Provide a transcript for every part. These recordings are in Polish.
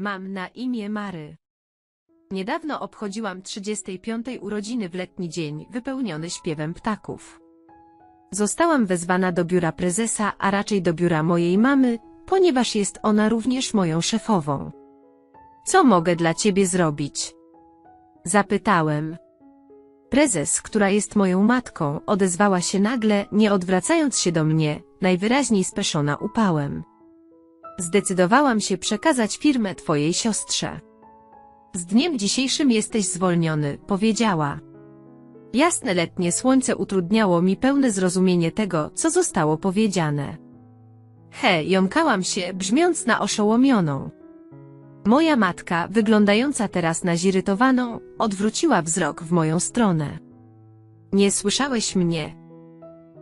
Mam na imię Mary. Niedawno obchodziłam 35. urodziny w letni dzień, wypełniony śpiewem ptaków. Zostałam wezwana do biura prezesa, a raczej do biura mojej mamy, ponieważ jest ona również moją szefową. Co mogę dla ciebie zrobić? Zapytałem. Prezes, która jest moją matką, odezwała się nagle, nie odwracając się do mnie, najwyraźniej speszona upałem. Zdecydowałam się przekazać firmę twojej siostrze. Z dniem dzisiejszym jesteś zwolniony, powiedziała. Jasne letnie słońce utrudniało mi pełne zrozumienie tego, co zostało powiedziane. He, jąkałam się, brzmiąc na oszołomioną. Moja matka, wyglądająca teraz na zirytowaną, odwróciła wzrok w moją stronę. Nie słyszałeś mnie.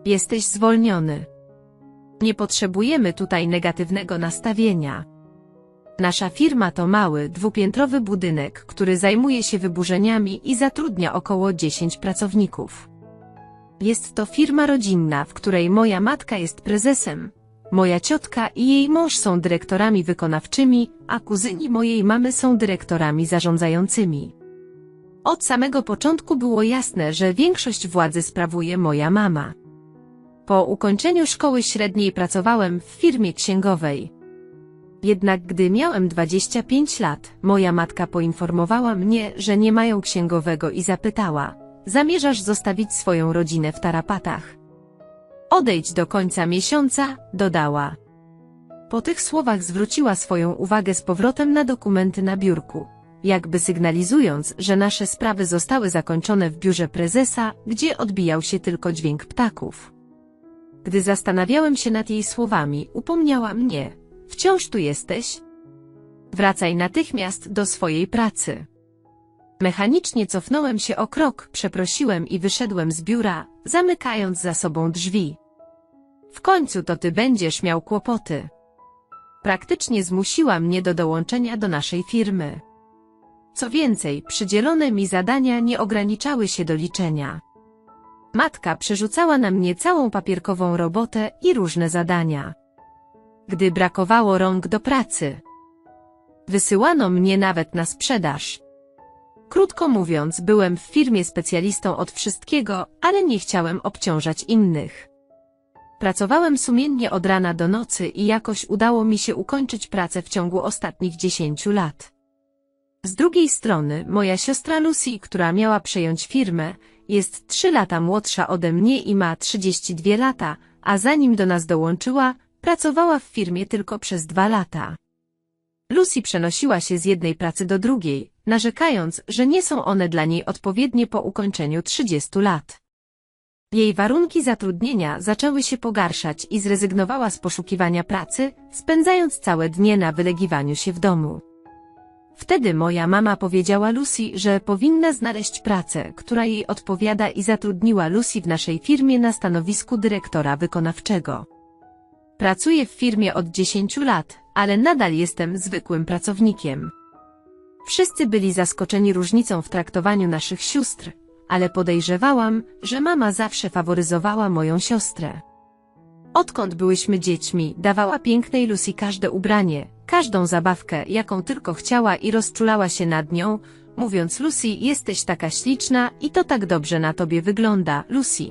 Jesteś zwolniony. Nie potrzebujemy tutaj negatywnego nastawienia. Nasza firma to mały, dwupiętrowy budynek, który zajmuje się wyburzeniami i zatrudnia około 10 pracowników. Jest to firma rodzinna, w której moja matka jest prezesem, moja ciotka i jej mąż są dyrektorami wykonawczymi, a kuzyni mojej mamy są dyrektorami zarządzającymi. Od samego początku było jasne, że większość władzy sprawuje moja mama. Po ukończeniu szkoły średniej pracowałem w firmie księgowej. Jednak gdy miałem 25 lat, moja matka poinformowała mnie, że nie mają księgowego i zapytała: Zamierzasz zostawić swoją rodzinę w tarapatach? Odejdź do końca miesiąca, dodała. Po tych słowach zwróciła swoją uwagę z powrotem na dokumenty na biurku, jakby sygnalizując, że nasze sprawy zostały zakończone w biurze prezesa, gdzie odbijał się tylko dźwięk ptaków. Gdy zastanawiałem się nad jej słowami, upomniała mnie. Wciąż tu jesteś? Wracaj natychmiast do swojej pracy. Mechanicznie cofnąłem się o krok, przeprosiłem i wyszedłem z biura, zamykając za sobą drzwi. W końcu to ty będziesz miał kłopoty. Praktycznie zmusiła mnie do dołączenia do naszej firmy. Co więcej, przydzielone mi zadania nie ograniczały się do liczenia. Matka przerzucała na mnie całą papierkową robotę i różne zadania. Gdy brakowało rąk do pracy, wysyłano mnie nawet na sprzedaż. Krótko mówiąc, byłem w firmie specjalistą od wszystkiego, ale nie chciałem obciążać innych. Pracowałem sumiennie od rana do nocy i jakoś udało mi się ukończyć pracę w ciągu ostatnich 10 lat. Z drugiej strony, moja siostra Lucy, która miała przejąć firmę, jest 3 lata młodsza ode mnie i ma 32 lata, a zanim do nas dołączyła, pracowała w firmie tylko przez 2 lata. Lucy przenosiła się z jednej pracy do drugiej, narzekając, że nie są one dla niej odpowiednie po ukończeniu 30 lat. Jej warunki zatrudnienia zaczęły się pogarszać i zrezygnowała z poszukiwania pracy, spędzając całe dnie na wylegiwaniu się w domu. Wtedy moja mama powiedziała Lucy, że powinna znaleźć pracę, która jej odpowiada i zatrudniła Lucy w naszej firmie na stanowisku dyrektora wykonawczego. Pracuję w firmie od 10 lat, ale nadal jestem zwykłym pracownikiem. Wszyscy byli zaskoczeni różnicą w traktowaniu naszych sióstr, ale podejrzewałam, że mama zawsze faworyzowała moją siostrę. Odkąd byłyśmy dziećmi, dawała pięknej Lucy każde ubranie, każdą zabawkę, jaką tylko chciała i rozczulała się nad nią, mówiąc Lucy, jesteś taka śliczna i to tak dobrze na tobie wygląda, Lucy.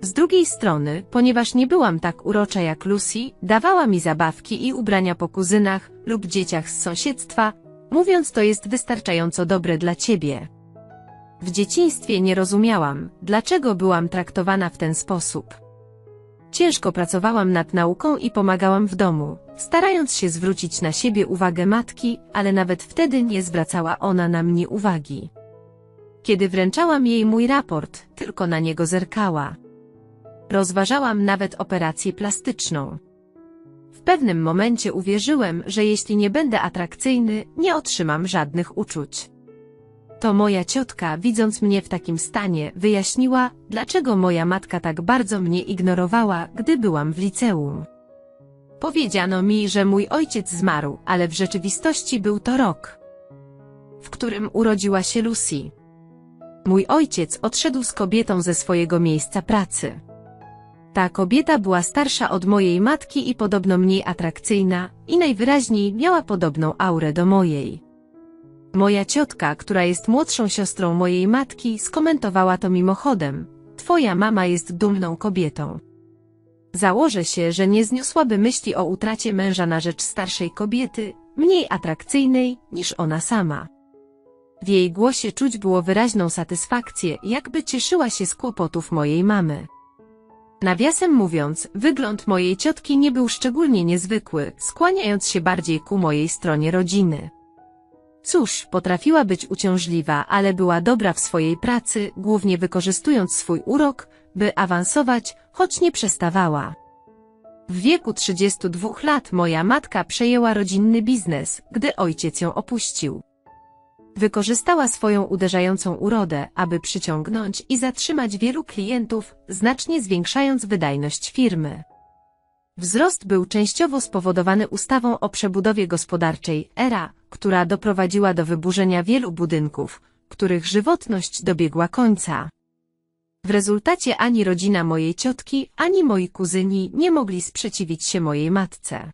Z drugiej strony, ponieważ nie byłam tak urocza jak Lucy, dawała mi zabawki i ubrania po kuzynach lub dzieciach z sąsiedztwa, mówiąc to jest wystarczająco dobre dla ciebie. W dzieciństwie nie rozumiałam, dlaczego byłam traktowana w ten sposób. Ciężko pracowałam nad nauką i pomagałam w domu, starając się zwrócić na siebie uwagę matki, ale nawet wtedy nie zwracała ona na mnie uwagi. Kiedy wręczałam jej mój raport, tylko na niego zerkała. Rozważałam nawet operację plastyczną. W pewnym momencie uwierzyłem, że jeśli nie będę atrakcyjny, nie otrzymam żadnych uczuć. To moja ciotka, widząc mnie w takim stanie, wyjaśniła, dlaczego moja matka tak bardzo mnie ignorowała, gdy byłam w liceum. Powiedziano mi, że mój ojciec zmarł, ale w rzeczywistości był to rok, w którym urodziła się Lucy. Mój ojciec odszedł z kobietą ze swojego miejsca pracy. Ta kobieta była starsza od mojej matki i podobno mniej atrakcyjna, i najwyraźniej miała podobną aurę do mojej. Moja ciotka, która jest młodszą siostrą mojej matki, skomentowała to mimochodem. Twoja mama jest dumną kobietą. Założę się, że nie zniosłaby myśli o utracie męża na rzecz starszej kobiety, mniej atrakcyjnej niż ona sama. W jej głosie czuć było wyraźną satysfakcję, jakby cieszyła się z kłopotów mojej mamy. Nawiasem mówiąc, wygląd mojej ciotki nie był szczególnie niezwykły, skłaniając się bardziej ku mojej stronie rodziny. Cóż, potrafiła być uciążliwa, ale była dobra w swojej pracy, głównie wykorzystując swój urok, by awansować, choć nie przestawała. W wieku 32 lat moja matka przejęła rodzinny biznes, gdy ojciec ją opuścił. Wykorzystała swoją uderzającą urodę, aby przyciągnąć i zatrzymać wielu klientów, znacznie zwiększając wydajność firmy. Wzrost był częściowo spowodowany ustawą o przebudowie gospodarczej ERA, która doprowadziła do wyburzenia wielu budynków, których żywotność dobiegła końca. W rezultacie ani rodzina mojej ciotki, ani moi kuzyni nie mogli sprzeciwić się mojej matce.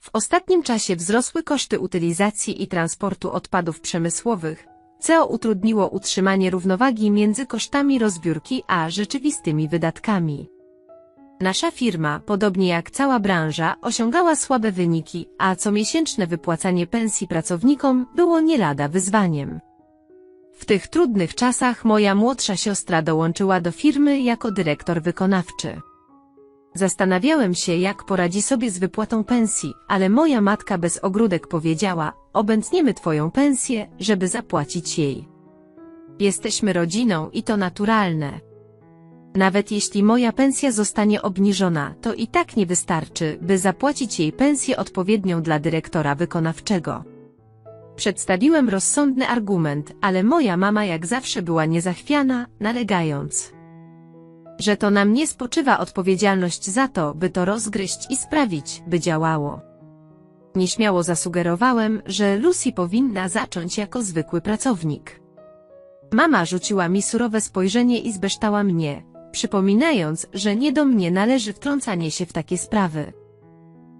W ostatnim czasie wzrosły koszty utylizacji i transportu odpadów przemysłowych, co utrudniło utrzymanie równowagi między kosztami rozbiórki a rzeczywistymi wydatkami. Nasza firma, podobnie jak cała branża, osiągała słabe wyniki, a comiesięczne wypłacanie pensji pracownikom było nie lada wyzwaniem. W tych trudnych czasach moja młodsza siostra dołączyła do firmy jako dyrektor wykonawczy. Zastanawiałem się, jak poradzi sobie z wypłatą pensji, ale moja matka bez ogródek powiedziała, obędniemy twoją pensję, żeby zapłacić jej. Jesteśmy rodziną i to naturalne. Nawet jeśli moja pensja zostanie obniżona, to i tak nie wystarczy, by zapłacić jej pensję odpowiednią dla dyrektora wykonawczego. Przedstawiłem rozsądny argument, ale moja mama jak zawsze była niezachwiana, nalegając, że to na mnie spoczywa odpowiedzialność za to, by to rozgryźć i sprawić, by działało. Nieśmiało zasugerowałem, że Lucy powinna zacząć jako zwykły pracownik. Mama rzuciła mi surowe spojrzenie i zbeształa mnie, przypominając, że nie do mnie należy wtrącanie się w takie sprawy.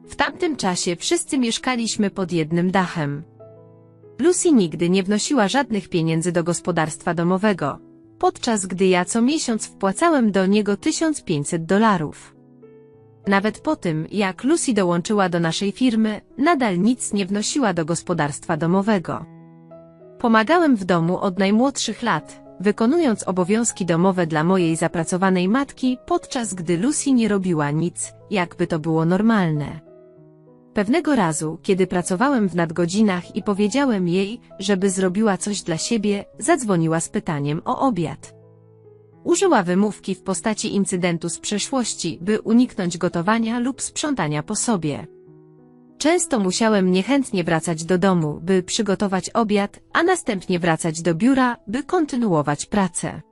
W tamtym czasie wszyscy mieszkaliśmy pod jednym dachem. Lucy nigdy nie wnosiła żadnych pieniędzy do gospodarstwa domowego, podczas gdy ja co miesiąc wpłacałem do niego 1500 dolarów. Nawet po tym, jak Lucy dołączyła do naszej firmy, nadal nic nie wnosiła do gospodarstwa domowego. Pomagałem w domu od najmłodszych lat, wykonując obowiązki domowe dla mojej zapracowanej matki, podczas gdy Lucy nie robiła nic, jakby to było normalne. Pewnego razu, kiedy pracowałem w nadgodzinach i powiedziałem jej, żeby zrobiła coś dla siebie, zadzwoniła z pytaniem o obiad. Użyła wymówki w postaci incydentu z przeszłości, by uniknąć gotowania lub sprzątania po sobie. Często musiałem niechętnie wracać do domu, by przygotować obiad, a następnie wracać do biura, by kontynuować pracę.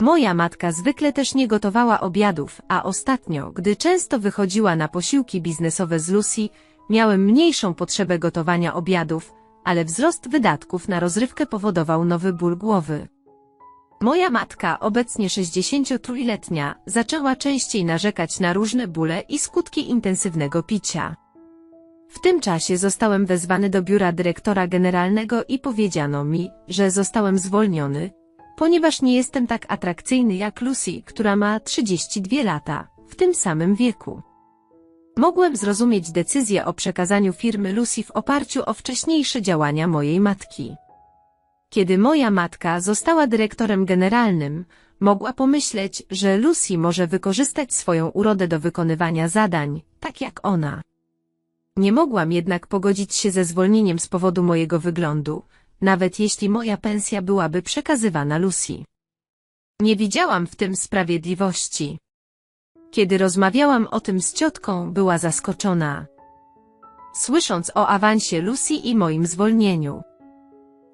Moja matka zwykle też nie gotowała obiadów, a ostatnio, gdy często wychodziła na posiłki biznesowe z Lucy, miałem mniejszą potrzebę gotowania obiadów, ale wzrost wydatków na rozrywkę powodował nowy ból głowy. Moja matka, obecnie 63-letnia, zaczęła częściej narzekać na różne bóle i skutki intensywnego picia. W tym czasie zostałem wezwany do biura dyrektora generalnego i powiedziano mi, że zostałem zwolniony, ponieważ nie jestem tak atrakcyjny jak Lucy, która ma 32 lata, w tym samym wieku. Mogłem zrozumieć decyzję o przekazaniu firmy Lucy w oparciu o wcześniejsze działania mojej matki. Kiedy moja matka została dyrektorem generalnym, mogła pomyśleć, że Lucy może wykorzystać swoją urodę do wykonywania zadań, tak jak ona. Nie mogłam jednak pogodzić się ze zwolnieniem z powodu mojego wyglądu, nawet jeśli moja pensja byłaby przekazywana Lucy. Nie widziałam w tym sprawiedliwości. Kiedy rozmawiałam o tym z ciotką, była zaskoczona. Słysząc o awansie Lucy i moim zwolnieniu.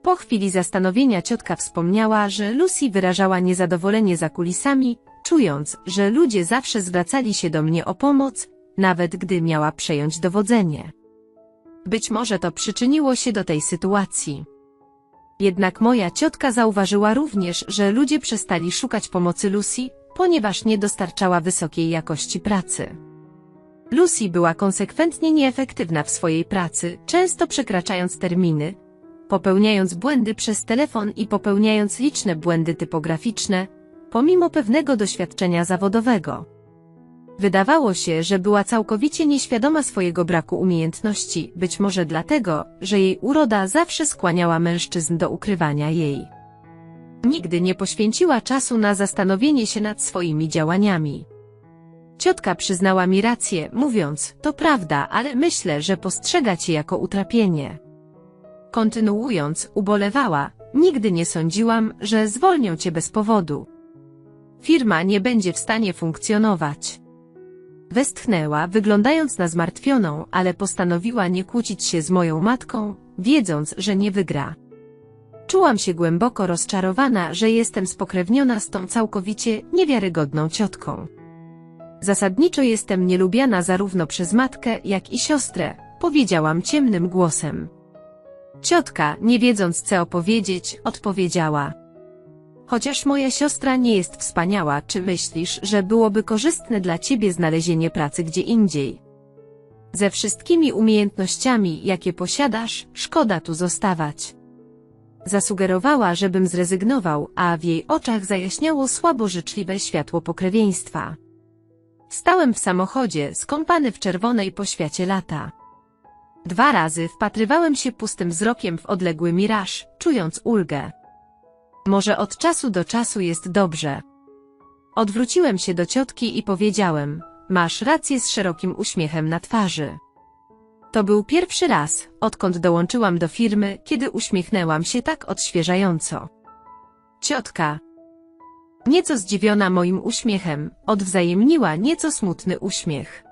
Po chwili zastanowienia ciotka wspomniała, że Lucy wyrażała niezadowolenie za kulisami, czując, że ludzie zawsze zwracali się do mnie o pomoc, nawet gdy miała przejąć dowodzenie. Być może to przyczyniło się do tej sytuacji. Jednak moja ciotka zauważyła również, że ludzie przestali szukać pomocy Lucy, ponieważ nie dostarczała wysokiej jakości pracy. Lucy była konsekwentnie nieefektywna w swojej pracy, często przekraczając terminy, popełniając błędy przez telefon i popełniając liczne błędy typograficzne, pomimo pewnego doświadczenia zawodowego. Wydawało się, że była całkowicie nieświadoma swojego braku umiejętności, być może dlatego, że jej uroda zawsze skłaniała mężczyzn do ukrywania jej. Nigdy nie poświęciła czasu na zastanowienie się nad swoimi działaniami. Ciotka przyznała mi rację, mówiąc, to prawda, ale myślę, że postrzega cię jako utrapienie. Kontynuując, ubolewała, nigdy nie sądziłam, że zwolnią cię bez powodu. Firma nie będzie w stanie funkcjonować. Westchnęła, wyglądając na zmartwioną, ale postanowiła nie kłócić się z moją matką, wiedząc, że nie wygra. Czułam się głęboko rozczarowana, że jestem spokrewniona z tą całkowicie niewiarygodną ciotką. Zasadniczo jestem nielubiana zarówno przez matkę, jak i siostrę, powiedziałam ciemnym głosem. Ciotka, nie wiedząc co opowiedzieć, odpowiedziała. Chociaż moja siostra nie jest wspaniała, czy myślisz, że byłoby korzystne dla ciebie znalezienie pracy gdzie indziej? Ze wszystkimi umiejętnościami, jakie posiadasz, szkoda tu zostawać. Zasugerowała, żebym zrezygnował, a w jej oczach zajaśniało słabo życzliwe światło pokrewieństwa. Stałem w samochodzie, skąpany w czerwonej poświacie lata. Dwa razy wpatrywałem się pustym wzrokiem w odległy miraż, czując ulgę. Może od czasu do czasu jest dobrze. Odwróciłem się do ciotki i powiedziałem, masz rację z szerokim uśmiechem na twarzy. To był pierwszy raz, odkąd dołączyłam do firmy, kiedy uśmiechnęłam się tak odświeżająco. Ciotka, nieco zdziwiona moim uśmiechem, odwzajemniła nieco smutny uśmiech.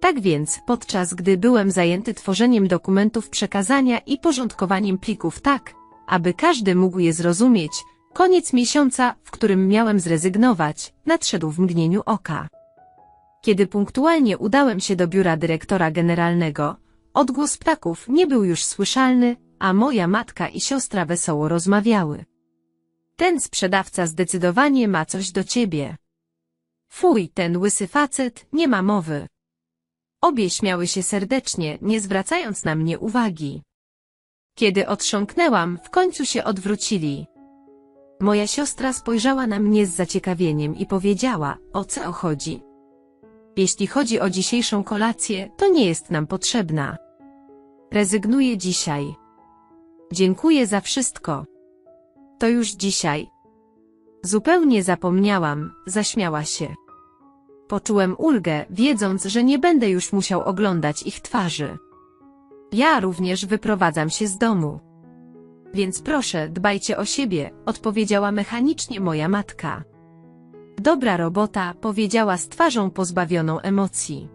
Tak więc, podczas gdy byłem zajęty tworzeniem dokumentów przekazania i porządkowaniem plików tak, aby każdy mógł je zrozumieć, koniec miesiąca, w którym miałem zrezygnować, nadszedł w mgnieniu oka. Kiedy punktualnie udałem się do biura dyrektora generalnego, odgłos ptaków nie był już słyszalny, a moja matka i siostra wesoło rozmawiały. Ten sprzedawca zdecydowanie ma coś do ciebie. Fuj, ten łysy facet, nie ma mowy. Obie śmiały się serdecznie, nie zwracając na mnie uwagi. Kiedy otrząknęłam, w końcu się odwrócili. Moja siostra spojrzała na mnie z zaciekawieniem i powiedziała, o co chodzi. Jeśli chodzi o dzisiejszą kolację, to nie jest nam potrzebna. Rezygnuję dzisiaj. Dziękuję za wszystko. To już dzisiaj. Zupełnie zapomniałam, zaśmiała się. Poczułem ulgę, wiedząc, że nie będę już musiał oglądać ich twarzy. Ja również wyprowadzam się z domu. Więc proszę, dbajcie o siebie, odpowiedziała mechanicznie moja matka. Dobra robota, powiedziała z twarzą pozbawioną emocji.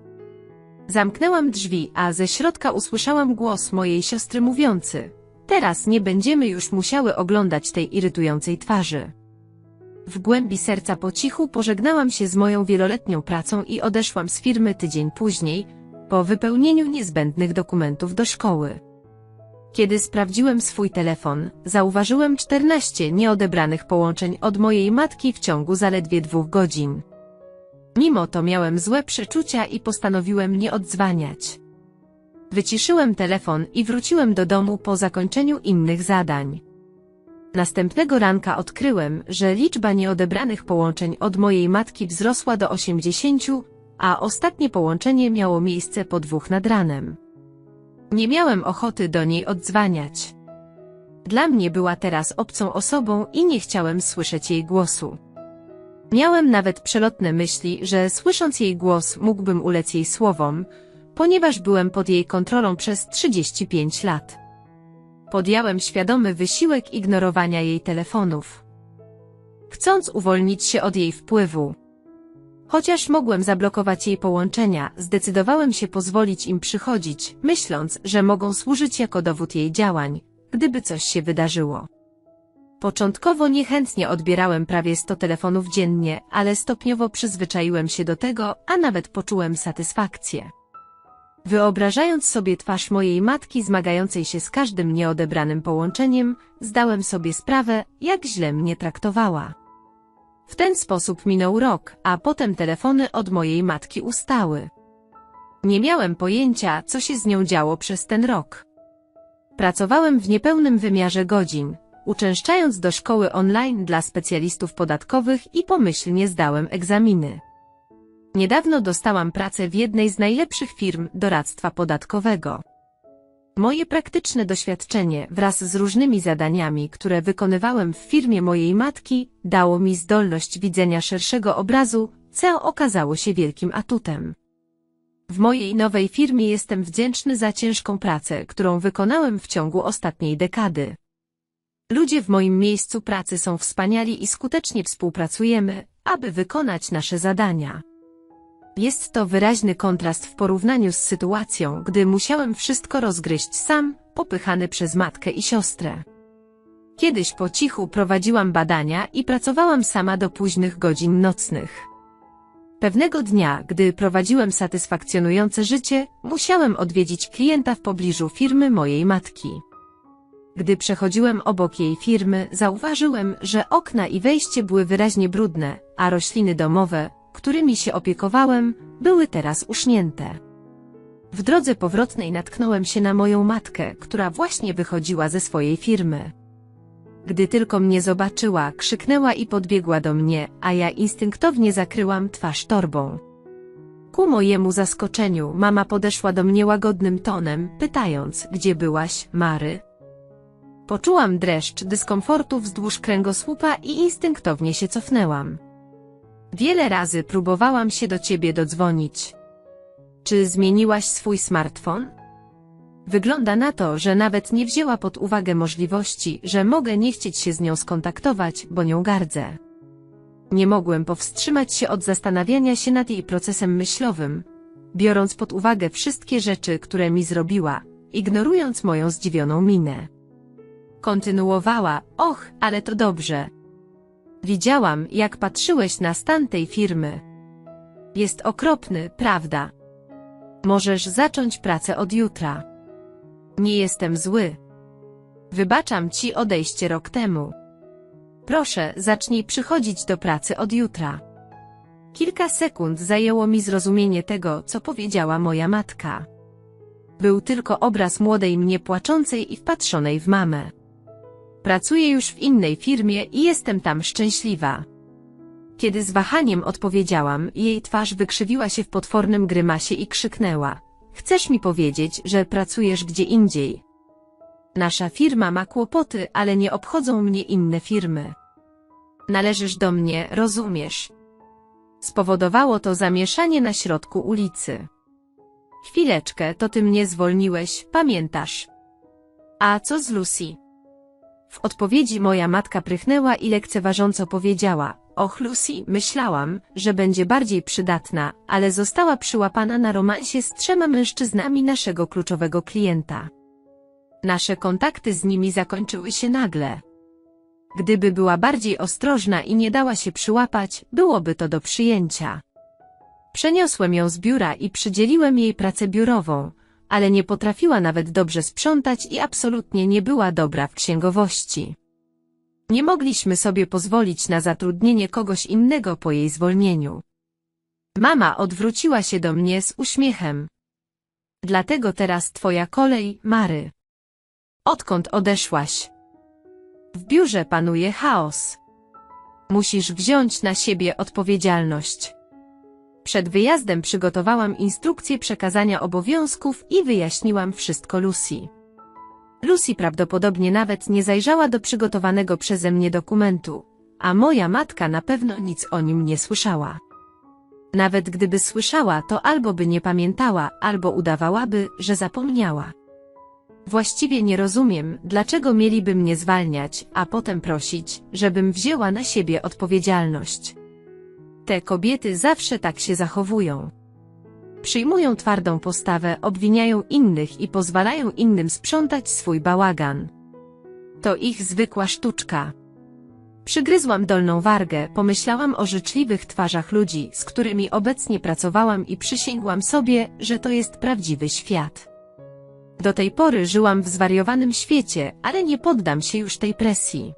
Zamknęłam drzwi, a ze środka usłyszałam głos mojej siostry mówiący. Teraz nie będziemy już musiały oglądać tej irytującej twarzy. W głębi serca po cichu pożegnałam się z moją wieloletnią pracą i odeszłam z firmy tydzień później, po wypełnieniu niezbędnych dokumentów do szkoły. Kiedy sprawdziłem swój telefon, zauważyłem 14 nieodebranych połączeń od mojej matki w ciągu zaledwie dwóch godzin. Mimo to miałem złe przeczucia i postanowiłem nie odzwaniać. Wyciszyłem telefon i wróciłem do domu po zakończeniu innych zadań. Następnego ranka odkryłem, że liczba nieodebranych połączeń od mojej matki wzrosła do 80, a ostatnie połączenie miało miejsce po dwóch nad ranem. Nie miałem ochoty do niej odzwaniać. Dla mnie była teraz obcą osobą i nie chciałem słyszeć jej głosu. Miałem nawet przelotne myśli, że słysząc jej głos mógłbym ulec jej słowom, ponieważ byłem pod jej kontrolą przez 35 lat. Podjąłem świadomy wysiłek ignorowania jej telefonów. Chcąc uwolnić się od jej wpływu, Chociaż mogłem zablokować jej połączenia, zdecydowałem się pozwolić im przychodzić, myśląc, że mogą służyć jako dowód jej działań, gdyby coś się wydarzyło. Początkowo niechętnie odbierałem prawie 100 telefonów dziennie, ale stopniowo przyzwyczaiłem się do tego, a nawet poczułem satysfakcję. Wyobrażając sobie twarz mojej matki zmagającej się z każdym nieodebranym połączeniem, zdałem sobie sprawę, jak źle mnie traktowała. W ten sposób minął rok, a potem telefony od mojej matki ustały. Nie miałem pojęcia, co się z nią działo przez ten rok. Pracowałem w niepełnym wymiarze godzin, uczęszczając do szkoły online dla specjalistów podatkowych i pomyślnie zdałem egzaminy. Niedawno dostałam pracę w jednej z najlepszych firm doradztwa podatkowego. Moje praktyczne doświadczenie wraz z różnymi zadaniami, które wykonywałem w firmie mojej matki, dało mi zdolność widzenia szerszego obrazu, co okazało się wielkim atutem. W mojej nowej firmie jestem wdzięczny za ciężką pracę, którą wykonałem w ciągu ostatniej dekady. Ludzie w moim miejscu pracy są wspaniali i skutecznie współpracujemy, aby wykonać nasze zadania. Jest to wyraźny kontrast w porównaniu z sytuacją, gdy musiałem wszystko rozgryźć sam, popychany przez matkę i siostrę. Kiedyś po cichu prowadziłam badania i pracowałam sama do późnych godzin nocnych. Pewnego dnia, gdy prowadziłem satysfakcjonujące życie, musiałem odwiedzić klienta w pobliżu firmy mojej matki. Gdy przechodziłem obok jej firmy, zauważyłem, że okna i wejście były wyraźnie brudne, a rośliny domowe, którymi się opiekowałem, były teraz usznięte. W drodze powrotnej natknąłem się na moją matkę, która właśnie wychodziła ze swojej firmy. Gdy tylko mnie zobaczyła, krzyknęła i podbiegła do mnie, a ja instynktownie zakryłam twarz torbą. Ku mojemu zaskoczeniu mama podeszła do mnie łagodnym tonem, pytając, gdzie byłaś, Mary? Poczułam dreszcz dyskomfortu wzdłuż kręgosłupa i instynktownie się cofnęłam. Wiele razy próbowałam się do ciebie dodzwonić. Czy zmieniłaś swój smartfon? Wygląda na to, że nawet nie wzięła pod uwagę możliwości, że mogę nie chcieć się z nią skontaktować, bo nią gardzę. Nie mogłem powstrzymać się od zastanawiania się nad jej procesem myślowym, biorąc pod uwagę wszystkie rzeczy, które mi zrobiła, ignorując moją zdziwioną minę. Kontynuowała, och, ale to dobrze. Widziałam, jak patrzyłeś na stan tej firmy. Jest okropny, prawda? Możesz zacząć pracę od jutra. Nie jestem zły. Wybaczam ci odejście rok temu. Proszę, zacznij przychodzić do pracy od jutra. Kilka sekund zajęło mi zrozumienie tego, co powiedziała moja matka. Był tylko obraz młodej mnie płaczącej i wpatrzonej w mamę. Pracuję już w innej firmie i jestem tam szczęśliwa. Kiedy z wahaniem odpowiedziałam, jej twarz wykrzywiła się w potwornym grymasie i krzyknęła. Chcesz mi powiedzieć, że pracujesz gdzie indziej? Nasza firma ma kłopoty, ale nie obchodzą mnie inne firmy. Należysz do mnie, rozumiesz? Spowodowało to zamieszanie na środku ulicy. Chwileczkę, to ty mnie zwolniłeś, pamiętasz? A co z Lucy? W odpowiedzi moja matka prychnęła i lekceważąco powiedziała, Och Lucy, myślałam, że będzie bardziej przydatna, ale została przyłapana na romansie z trzema mężczyznami naszego kluczowego klienta. Nasze kontakty z nimi zakończyły się nagle. Gdyby była bardziej ostrożna i nie dała się przyłapać, byłoby to do przyjęcia. Przeniosłem ją z biura i przydzieliłem jej pracę biurową, ale nie potrafiła nawet dobrze sprzątać i absolutnie nie była dobra w księgowości. Nie mogliśmy sobie pozwolić na zatrudnienie kogoś innego po jej zwolnieniu. Mama odwróciła się do mnie z uśmiechem. Dlatego teraz twoja kolej, Mary. Odkąd odeszłaś? W biurze panuje chaos. Musisz wziąć na siebie odpowiedzialność. Przed wyjazdem przygotowałam instrukcję przekazania obowiązków i wyjaśniłam wszystko Lucy. Lucy prawdopodobnie nawet nie zajrzała do przygotowanego przeze mnie dokumentu, a moja matka na pewno nic o nim nie słyszała. Nawet gdyby słyszała, to albo by nie pamiętała, albo udawałaby, że zapomniała. Właściwie nie rozumiem, dlaczego mieliby mnie zwalniać, a potem prosić, żebym wzięła na siebie odpowiedzialność. Te kobiety zawsze tak się zachowują. Przyjmują twardą postawę, obwiniają innych i pozwalają innym sprzątać swój bałagan. To ich zwykła sztuczka. Przygryzłam dolną wargę, pomyślałam o życzliwych twarzach ludzi, z którymi obecnie pracowałam i przysięgłam sobie, że to jest prawdziwy świat. Do tej pory żyłam w zwariowanym świecie, ale nie poddam się już tej presji.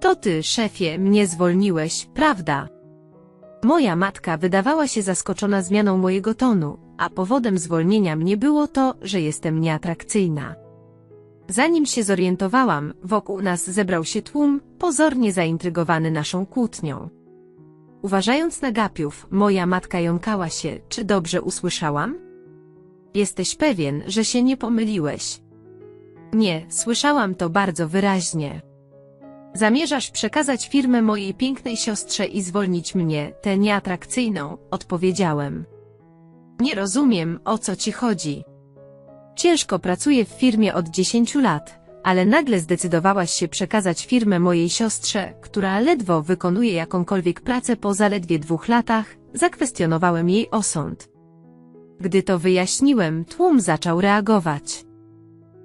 To ty, szefie, mnie zwolniłeś, prawda? Moja matka wydawała się zaskoczona zmianą mojego tonu, a powodem zwolnienia mnie było to, że jestem nieatrakcyjna. Zanim się zorientowałam, wokół nas zebrał się tłum, pozornie zaintrygowany naszą kłótnią. Uważając na gapiów, moja matka jąkała się, czy dobrze usłyszałam? Jesteś pewien, że się nie pomyliłeś? Nie, słyszałam to bardzo wyraźnie. Zamierzasz przekazać firmę mojej pięknej siostrze i zwolnić mnie, tę nieatrakcyjną, odpowiedziałem. Nie rozumiem, o co ci chodzi. Ciężko pracuję w firmie od 10 lat, ale nagle zdecydowałaś się przekazać firmę mojej siostrze, która ledwo wykonuje jakąkolwiek pracę po zaledwie dwóch latach, zakwestionowałem jej osąd. Gdy to wyjaśniłem, tłum zaczął reagować.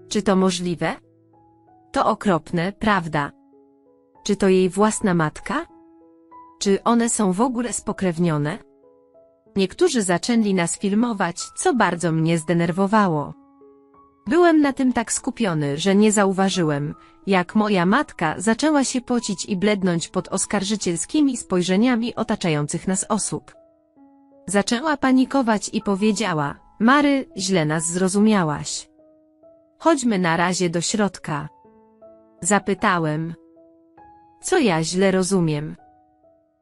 Czy to możliwe? To okropne, prawda? Czy to jej własna matka? Czy one są w ogóle spokrewnione? Niektórzy zaczęli nas filmować, co bardzo mnie zdenerwowało. Byłem na tym tak skupiony, że nie zauważyłem, jak moja matka zaczęła się pocić i blednąć pod oskarżycielskimi spojrzeniami otaczających nas osób. Zaczęła panikować i powiedziała, Mary, źle nas zrozumiałaś. Chodźmy na razie do środka. Zapytałem. Co ja źle rozumiem?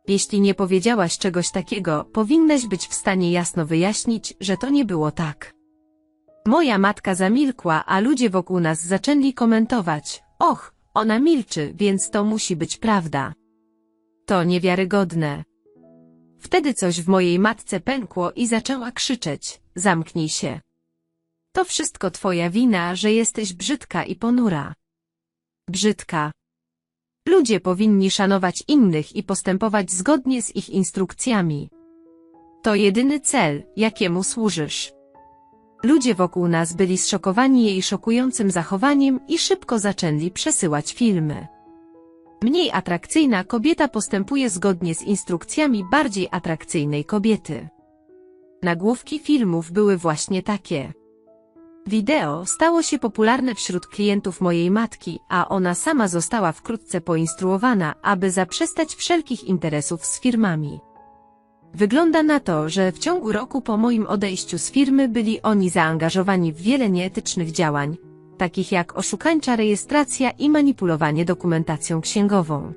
Jeśli nie powiedziałaś czegoś takiego, powinnaś być w stanie jasno wyjaśnić, że to nie było tak. Moja matka zamilkła, a ludzie wokół nas zaczęli komentować. Och, ona milczy, więc to musi być prawda. To niewiarygodne. Wtedy coś w mojej matce pękło i zaczęła krzyczeć. Zamknij się. To wszystko twoja wina, że jesteś brzydka i ponura. Brzydka. Ludzie powinni szanować innych i postępować zgodnie z ich instrukcjami. To jedyny cel, jakiemu służysz. Ludzie wokół nas byli zszokowani jej szokującym zachowaniem i szybko zaczęli przesyłać filmy. Mniej atrakcyjna kobieta postępuje zgodnie z instrukcjami bardziej atrakcyjnej kobiety. Nagłówki filmów były właśnie takie. Wideo stało się popularne wśród klientów mojej matki, a ona sama została wkrótce poinstruowana, aby zaprzestać wszelkich interesów z firmami. Wygląda na to, że w ciągu roku po moim odejściu z firmy byli oni zaangażowani w wiele nieetycznych działań, takich jak oszukańcza rejestracja i manipulowanie dokumentacją księgową.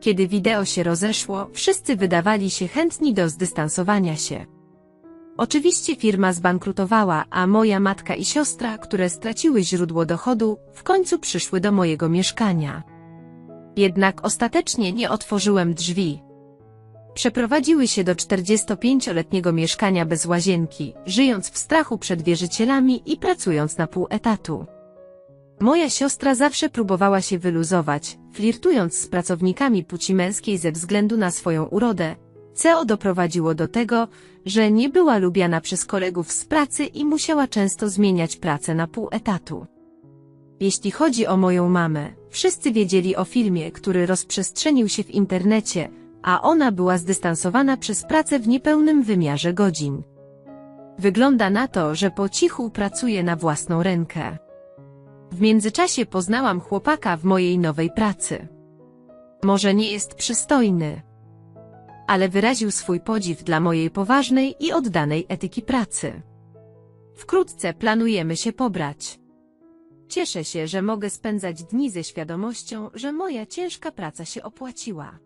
Kiedy wideo się rozeszło, wszyscy wydawali się chętni do zdystansowania się. Oczywiście firma zbankrutowała, a moja matka i siostra, które straciły źródło dochodu, w końcu przyszły do mojego mieszkania. Jednak ostatecznie nie otworzyłem drzwi. Przeprowadziły się do 45-letniego mieszkania bez łazienki, żyjąc w strachu przed wierzycielami i pracując na pół etatu. Moja siostra zawsze próbowała się wyluzować, flirtując z pracownikami płci męskiej ze względu na swoją urodę, co doprowadziło do tego, że nie była lubiana przez kolegów z pracy i musiała często zmieniać pracę na pół etatu. Jeśli chodzi o moją mamę, wszyscy wiedzieli o filmie, który rozprzestrzenił się w internecie, a ona była zdystansowana przez pracę w niepełnym wymiarze godzin. Wygląda na to, że po cichu pracuje na własną rękę. W międzyczasie poznałam chłopaka w mojej nowej pracy. Może nie jest przystojny, ale wyraził swój podziw dla mojej poważnej i oddanej etyki pracy. Wkrótce planujemy się pobrać. Cieszę się, że mogę spędzać dni ze świadomością, że moja ciężka praca się opłaciła.